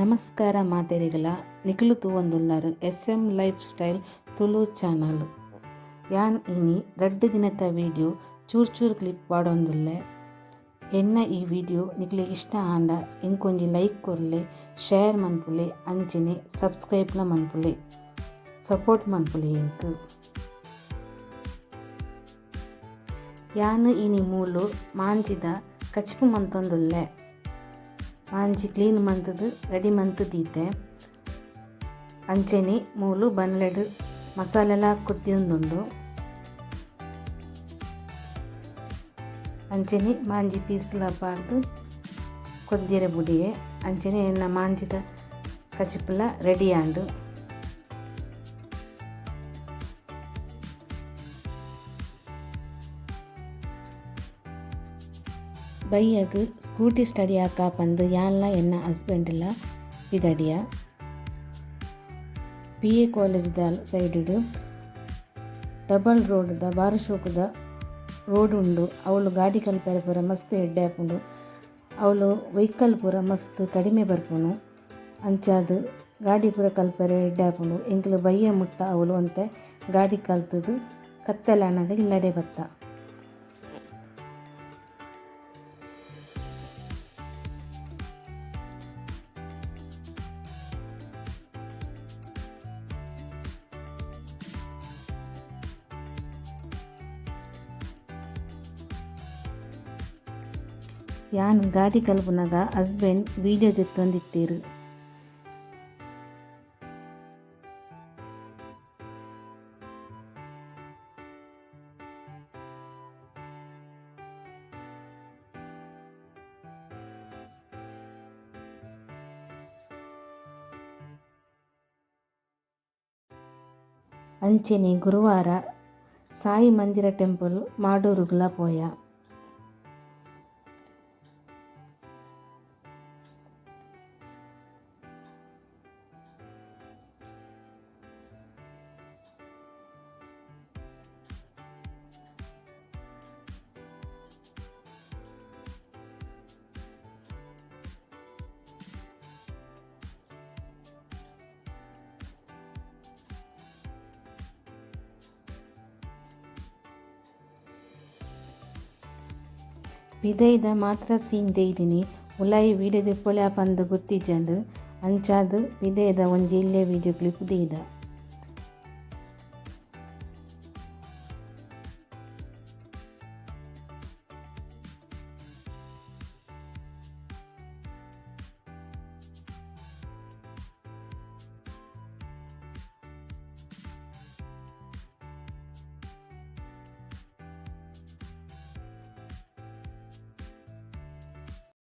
ನಮಸ್ಕಾರ ಮಾತೆರೆಗಳ, ನಿಖಲು ತೂವೊಂದುಲ್ಲಾರು S M life style Tulu channel. ಯಾನ್ ಇನಿ, ರಡ್ಡು ದಿನದ ವೀಡಿಯೋ, ಚೂರು ಚೂರು ಕ್ಲಿಪ್ ಪಾಡೊಂದುಲ್ಲೆ ಎನ್ನ ಈ ವಿಡಿಯೋ ನಿಕ್ಲೆಗ್ ಇಷ್ಟ ಆಂಡ ಇಂಕೊಂಜಿ ಲೈಕ್ ಕೊರ್ಲೆ, ಶೇರ್ ಮನ್ಪುಲೆ, ಅಂಚನೆ ಸಬ್ಸ್ಕ್ರೈಬ್ಲ ಮನ್ಪುಲೆ, ಸಪೋರ್ಟ್ ಮನ್ಪುಲೆ ಇಂಕು ಯಾನು ಇನಿ ಮೂಲು ಮಾಂಜಿದ ಕಚ್ಪು ಮಂತೊಂದುಲ್ಲೆ ಮಾಂಜಿ ಕ್ಲೀನ್ ಮಂತದು ರೆಡಿ ಮಂತುದೀತೆ ಅಂಚೆನಿ, ಮೂಲು, ಬನ್ಲೆಡ್ ಮಸಾಲೆಲ ಕುದ್ದಿಯೊಂದುಂಡು ಅಂಚೆನಿ ಮಾಂಜಿ ಪೀಸ್ಲ ಪಾಡ್ದು ಕೊದ್ದಿರೆ ಬುಡಿಯೆ ಅಂಚೆನೆ ಎನ್ನ ಮಾಂಜಿದ ಕಚಿಪುಲ ರೆಡಿ ಆಂಡು. ಬೈಯಗ್ ಸ್ಕೂಟಿ ಸ್ಟಡಿ ಆಕ ಪಂದ್ ಯಾನ್ಲ ಎನ್ನ ಇಲ್ಲ ಪಿದಡಿಯ ಪಿ ಎ ಸೈಡ್ ಡಬಲ್ ರೋಡ್ದ ಬಾರಶೋಕದ ರೋಡ್ ಉಂಡು. ಅವಳು ಗಾಡಿ ಕಲ್ಪರೆ ಪೂರ ಮಸ್ತ್ ಎಡ್ಡೆ ಆಪುಂಡು ಅವಳು ವೆಹಿಕಲ್ ಪೂರ ಮಸ್ತ್ ಕಡಿಮೆ ಬರ್ಪುನು. ಅಂಚಾದ್ ಗಾಡಿ ಪೂರ ಕಲ್ಪರೆ ಎಡ್ಡೆ ಆಪುಂಡು ಎಂಕ್ಲು ಬೈಯ ಮುಟ್ಟ ಅವಳು ಅಂತೆ ಗಾಡಿ ಕಲ್ತದು ಕತ್ತಲಾನಾಗ ಇಲ್ಲಡೆ ಬತ್ತ. ಯಾನ್ ಗಾಡಿ ಕಲ್ಪುನಗ ಹಸ್ಬೆಂಡ್ ವಿಡಿಯೋ ತೆತ್ತೊಂದಿಟ್ಟೇರು ಅಂಚೆನೆ ಗುರುವಾರ ಸಾಯಿ ಮಂದಿರ ಟೆಂಪಲ್ ಮಾಡೂರುಗ್ಲ ಪೋಯ ಪಿದೈದ ಮಾತ್ರ ಸೀನ್ ದೇದಿನಿ ಉಲಾಯಿ ವೀಡಿಯೋ ದಿಪ್ಪೊಲೆ ಪಂದ್ ಗೊತ್ತಿಜ್ಜಂಡ್ ಅಂಚಾದ್ ಪಿದೈದ ಒಂಜಿ ಇಲ್ಲೆ ವಿಡಿಯೋ ಕ್ಲಿಪ್ ದೇಯ್ದ